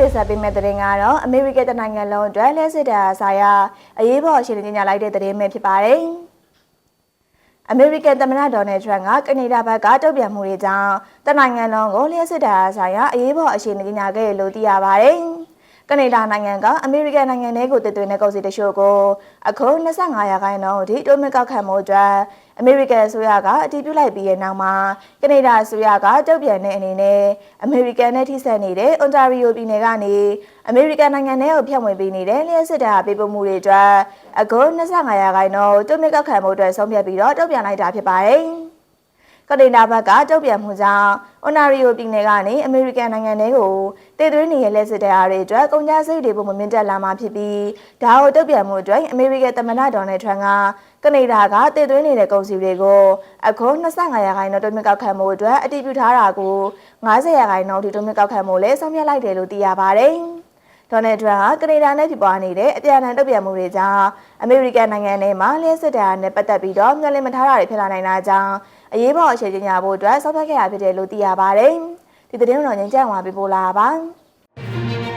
တင်ဆက်ပေးမယ့်သတင်းကတော့အမေရိကန်တနိုင်ငံလုံးအတွက်လက်စစ်တာဆိုင်ရာအရေးပေါ်အခြေအနေညလိုက်တဲ့သတင်းပဲဖြစ်ပါတယ်။အမေရိကန်သမ္မတဒေါ်နယ်ထရန့်ကကနေဒါဘက်ကတုံ့ပြန်မှုတွေကြောင့်တနိုင်ငံလုံးကိုလျှက်စစ်တာဆိုင်ရာအရေးပေါ်အခြေအနေညခဲ့လို့သိရပါတယ်။ ကနေဒါနိုင်ငံကအမေရိကန်နိုင်ငံထဲကိုတည်သွင်းတဲ့ကုန်စည်တချို့ကိုအခု25ရာခိုင်နှုန်းအထိတိုးမြင့်ကောက်ခံမှုအတွက်အမေရိကန်အစိုးရကအတည်ပြုလိုက်ပြီးတဲ့နောက်မှာကနေဒါအစိုးရကတုံ့ပြန်တဲ့အနေနဲ့အမေရိကန်နဲ့ထိစပ်နေတဲ့အွန်တာရီယိုပြည်နယ်ကနေအမေရိကန်နိုင်ငံထဲကိုဖြန့်ဝေပေးနေတဲ့လျှက်စစ်တာပေးပို့မှုတွေအတွက်အခု25ရာခိုင်နှုန်းတိုးမြင့်ကောက်ခံမှုအတွက်ဆုံးဖြတ်ပြီးတော့တုံ့ပြန်လိုက်တာဖြစ်ပါတယ်။ ကနေဒါဘက်ကတုံ့ပြန်မှုကြောင့်အွန်နာရီယိုပြည်နယ်ကနေအမေရိကန်နိုင်ငံတွေကိုတည်သွင်းနေတဲ့လက်စစ်တရားတွေအတွက်ကုန်ကျစရိတ်တွေပုံမမြင့်တက်လာမှာဖြစ်ပြီးဒါကိုတုံ့ပြန်မှုအတွက်အမေရိကန်သမ္မတဒေါ်နယ်ထရန့်ကကနေဒါကတည်သွင်းနေတဲ့ကုန်စည်တွေကိုအခု25ရာခိုင်နှုန်းတိုးမြင့်ကောက်ခံမှုအတွက်အတည်ပြုထားတာကို90ရာခိုင်နှုန်းထိတိုးမြင့်ကောက်ခံမှုလည်းဆုံးဖြတ်လိုက်တယ်လို့သိရပါတယ်။ဒေါ်နယ်ထရန့်ဟာကနေဒါနဲ့ဖြစ်ပွားနေတဲ့အပြန်အလှန်တုံ့ပြန်မှုတွေကြောင့်အမေရိကန်နိုင်ငံထဲမှာလျှက်စစ်တာနဲ့ပတ်သက်ပြီးတော့မျှော်လင့်မထားတာတွေဖြစ်လာနိုင်တာကြောင့် အရေးပေါ်အခြေကြေညာဖို့အတွက်ဆော့ဖက်ခဲ့ရဖြစ်တယ်လို့သိရပါတယ်။ဒီသတင်းတော်ညင်ကြံ့ဝါပေးပို့လာပါ။